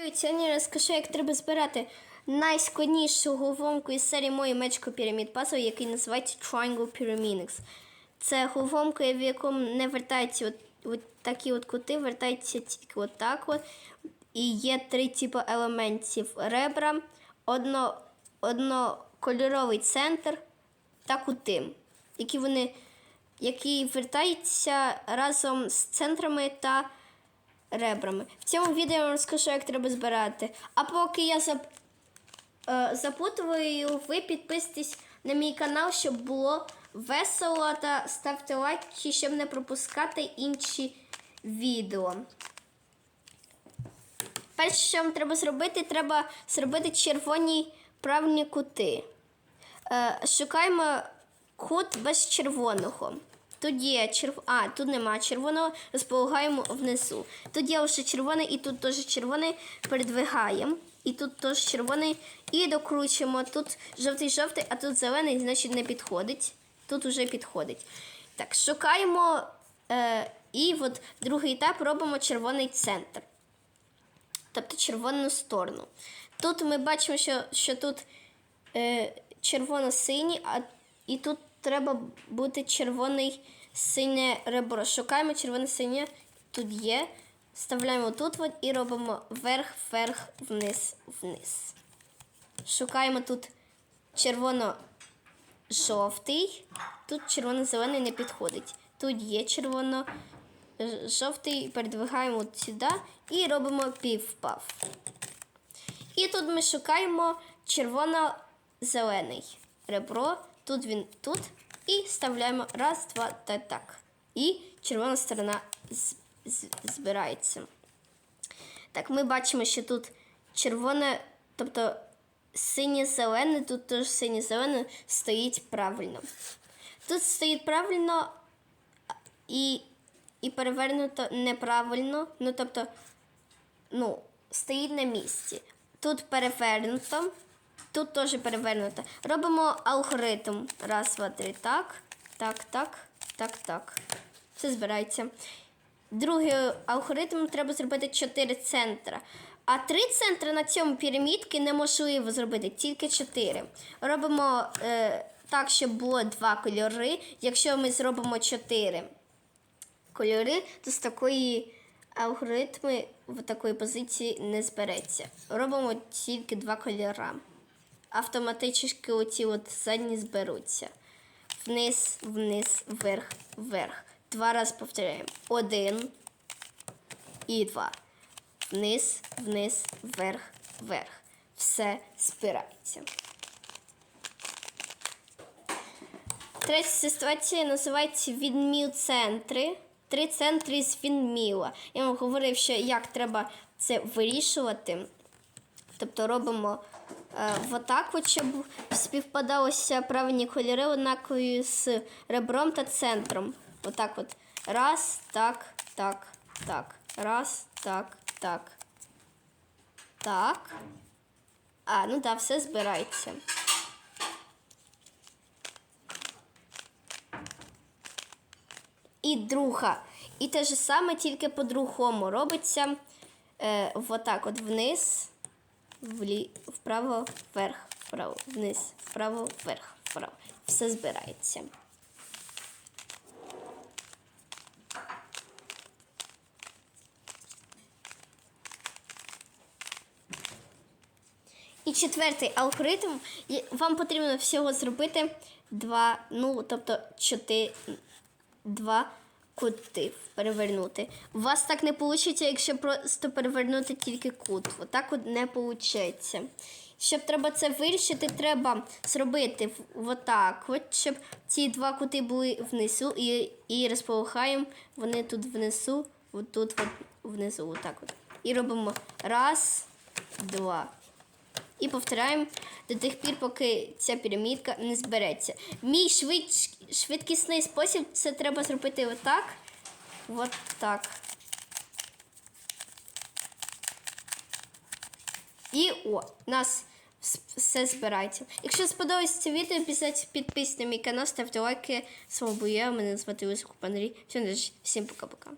Сьогодні розкажу, як треба збирати найскладнішу головоломку із серії Мої мечко Pyramid Puzzle, який називається Triangle Pyramids. Це головоломка, в якому не вертаються от, от такі от кути, вертаються тільки от так от. І є три типи елементів ребра, одно, однокольоровий центр та кути, які вони які вертаються разом з центрами та ребрами. В цьому відео я вам розкажу, як треба збирати. А поки я зап... е, запутую, ви підписуйтесь на мій канал, щоб було весело та ставте лайки, щоб не пропускати інші відео. Перше, що вам треба зробити, треба зробити червоні правильні кути. Е, шукаємо кут без червоного. Тут черв... А, тут нема червоного, розполагаємо внизу. Тут є лише червоний, і тут теж червоний, передвигаємо. І тут теж червоний. І докручуємо. Тут жовтий-жовтий, а тут зелений, значить не підходить. Тут вже підходить. Так, шукаємо. Е, і от другий етап робимо червоний центр. Тобто червону сторону. Тут ми бачимо, що, що тут е, червоно-синій, а і тут треба бути червоний синє ребро. Шукаємо червоне синє, тут є. Вставляємо тут і робимо вверх, вверх, вниз, вниз. Шукаємо тут червоно-жовтий, тут червоно-зелений не підходить. Тут є червоно-жовтий, передвигаємо сюди і робимо півпав. І тут ми шукаємо червоно-зелений ребро. Тут він тут. І вставляємо раз, два та так. І червона сторона збирається. Так, ми бачимо, що тут червоне, тобто синє-зелене, тут теж синє-зелене стоїть правильно. Тут стоїть правильно і, і перевернуто неправильно. Ну, тобто, ну, стоїть на місці. Тут перевернуто, тут теж перевернуто. Робимо алгоритм. Раз, два, три. Так, так, так, так, так. Все збирається. Другий алгоритм треба зробити 4 центра. А 3 центри на цьому пірамідки неможливо зробити, тільки 4. Робимо е, так, щоб було 2 кольори. Якщо ми зробимо 4 кольори, то з такої алгоритми в такої позиції не збереться. Робимо тільки два кольора. Автоматично оці от задні зберуться. Вниз, вниз, вверх, вверх. Два рази повторяємо. Один і два. Вниз, вниз, вверх, вверх. Все спирається. Третя ситуація називається відміл центри. Три центри з відміла. Я вам говорив, що як треба це вирішувати. Тобто робимо е, отак, от, щоб співпадалися правильні кольори однакові з ребром та центром. Отак от. Раз, так, так, так. Раз, так, так. Так. А, ну так, все збирається. І друга. І те ж саме, тільки по-другому робиться е, отак от вниз, влі... вправо, вверх, вправо, вниз, вправо, вверх, вправо. Все збирається. І четвертий алгоритм. Вам потрібно всього зробити 2, ну, тобто 4, 2 Кути перевернути. У вас так не вийде, якщо просто перевернути тільки кут. Отак от не вийде. Щоб треба це вирішити, треба зробити отак, от, щоб ці два кути були внизу і і розполухаємо вони тут внизу, отут от внизу. Отак от. І робимо раз, два. І повторяємо до тих пір, поки ця пірамідка не збереться. Мій швид... швидкісний спосіб це треба зробити отак. От так. І о, у нас все збирається. Якщо сподобається це відео, підписуйтесь на мій канал, ставте лайки. З вами мене звати Лисик Панрі. Всім пока-пока.